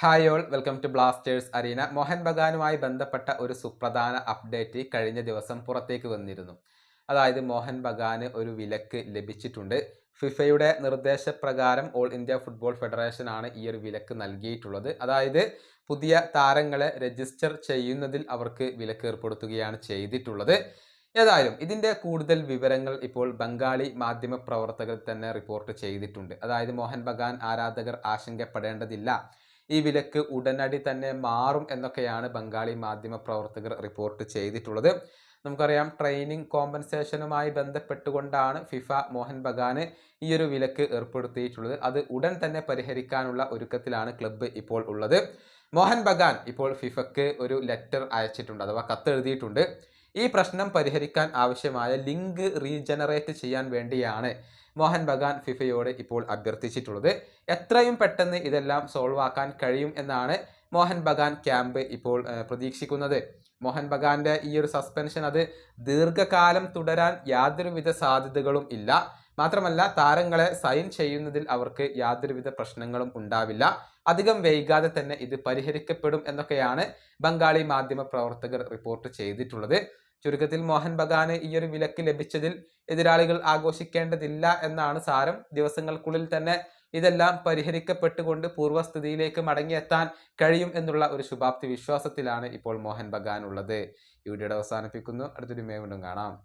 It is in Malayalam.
Hi all welcome to Blasters arena Mohun ബഗാനുമായി ബന്ധപ്പെട്ട ഒരു സുപ്രധാന അപ്ഡേറ്റ് കഴിഞ്ഞ ദിവസം പുറത്തേക്ക് വന്നിരുന്നു. അതായത് മോഹൻ ബഗാന് ഒരു വിലക്ക് ലഭിച്ചിട്ടുണ്ട്. ഫിഫയുടെ നിർദ്ദേശപ്രകാരം ഓൾ ഇന്ത്യ ഫുട്ബോൾ ഫെഡറേഷൻ ആണ് ഈ ഒരു വിലക്ക് നൽകിയിട്ടുള്ളത്. അതായത് പുതിയ താരങ്ങളെ രജിസ്റ്റർ ചെയ്യുന്നതിൽ അവർക്ക് വിലക്ക് ഏർപ്പെടുത്തുകയാണ് ചെയ്തിട്ടുള്ളത്. ഏതായാലും ഇതിന്റെ കൂടുതൽ വിവരങ്ങൾ ഇപ്പോൾ ബംഗാളി മാധ്യമ പ്രവർത്തകർ തന്നെ റിപ്പോർട്ട് ചെയ്തിട്ടുണ്ട്. അതായത് മോഹൻ ബഗാൻ ആരാധകർ ആശങ്കപ്പെടേണ്ടതില്ല. ഈ വിലക്ക് ഉടനടി തന്നെ മാറും എന്നൊക്കെയാണ് ബംഗാളി മാധ്യമ പ്രവർത്തകർ റിപ്പോർട്ട് ചെയ്തിട്ടുള്ളത്. നമുക്കറിയാം ട്രെയിനിങ് കോമ്പൻസേഷനുമായി ബന്ധപ്പെട്ടുകൊണ്ടാണ് ഫിഫ മോഹൻ ബഗാന് ഈ ഒരു വിലക്ക് ഏർപ്പെടുത്തിയിട്ടുള്ളത്. അത് ഉടൻ തന്നെ പരിഹരിക്കാനുള്ള ഒരുക്കത്തിലാണ് ക്ലബ്ബ് ഇപ്പോൾ ഉള്ളത്. മോഹൻ ബഗാൻ ഇപ്പോൾ ഫിഫക്ക് ഒരു ലെറ്റർ അയച്ചിട്ടുണ്ട് അഥവാ കത്തെഴുതിയിട്ടുണ്ട്. ഈ പ്രശ്നം പരിഹരിക്കാൻ ആവശ്യമായ ലിങ്ക് റീജനറേറ്റ് ചെയ്യാൻ വേണ്ടിയാണ് മോഹൻ ബഗാൻ ഫിഫയോട് ഇപ്പോൾ അഭ്യർത്ഥിച്ചിട്ടുള്ളത്. എത്രയും പെട്ടെന്ന് ഇതെല്ലാം സോൾവ് ആക്കാൻ കഴിയും എന്നാണ് മോഹൻ ബഗാൻ ക്യാമ്പ് ഇപ്പോൾ പ്രതീക്ഷിക്കുന്നത്. മോഹൻ ബഗാന്റെ ഈ ഒരു സസ്പെൻഷൻ അത് ദീർഘകാലം തുടരാൻ യാതൊരുവിധ സാധ്യതകളും ഇല്ല. മാത്രമല്ല താരങ്ങളെ സൈൻ ചെയ്യുന്നതിൽ അവർക്ക് യാതൊരുവിധ പ്രശ്നങ്ങളും ഉണ്ടാവില്ല. അധികം വൈകാതെ തന്നെ ഇത് പരിഹരിക്കപ്പെടും എന്നൊക്കെയാണ് ബംഗാളി മാധ്യമ പ്രവർത്തകർ റിപ്പോർട്ട് ചെയ്തിട്ടുള്ളത്. ചുരുക്കത്തിൽ മോഹൻ ബഗാന് ഈയൊരു വിലക്ക് ലഭിച്ചതിൽ എതിരാളികൾ ആഘോഷിക്കേണ്ടതില്ല എന്നാണ് സാരം. ദിവസങ്ങൾക്കുള്ളിൽ തന്നെ ഇതെല്ലാം പരിഹരിക്കപ്പെട്ടുകൊണ്ട് പൂർവസ്ഥിതിയിലേക്ക് മടങ്ങിയെത്താൻ കഴിയും എന്നുള്ള ഒരു ശുഭാപ്തി വിശ്വാസത്തിലാണ് ഇപ്പോൾ മോഹൻ ബഗാൻ ഉള്ളത് ഈ വീഡിയോയുടെ അവസാനിപ്പിക്കുന്നു. അടുത്തൊരു മേ വീണ്ടും കാണാം.